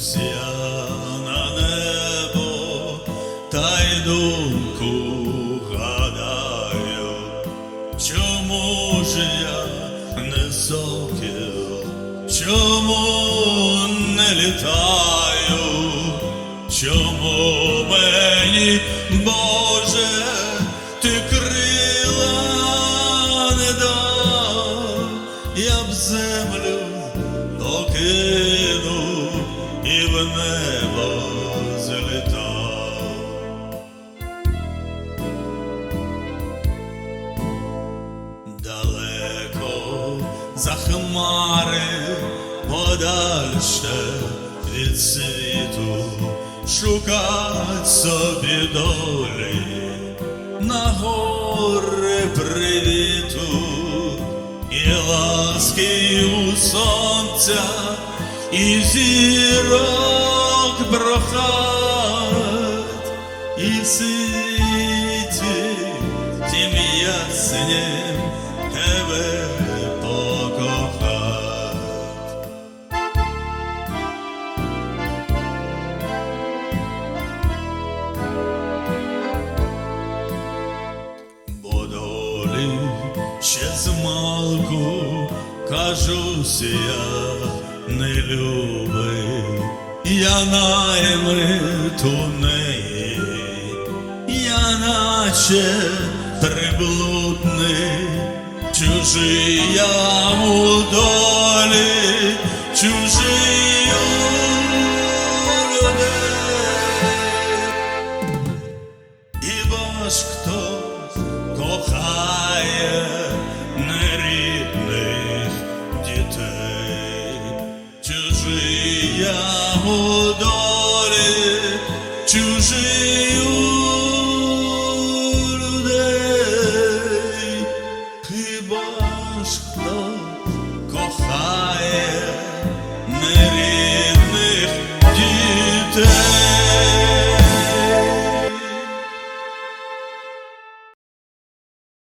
На небо, та й думку гадаю, чому ж я не сокіл, чому не літаю, чому мені, Боже, ти крила не дав, я б землю покинув і небо злітав. Далеко за хмари, подальше від світу, шукать собі долі, на горе привіту, і ласки у сонця, і зірок прохать, і в світі тим яснім тебе покохать. Бо долі я не любив, я найми ту неї, я наче приблудний, чужий я у долі, чужий чужий я у долі, чужий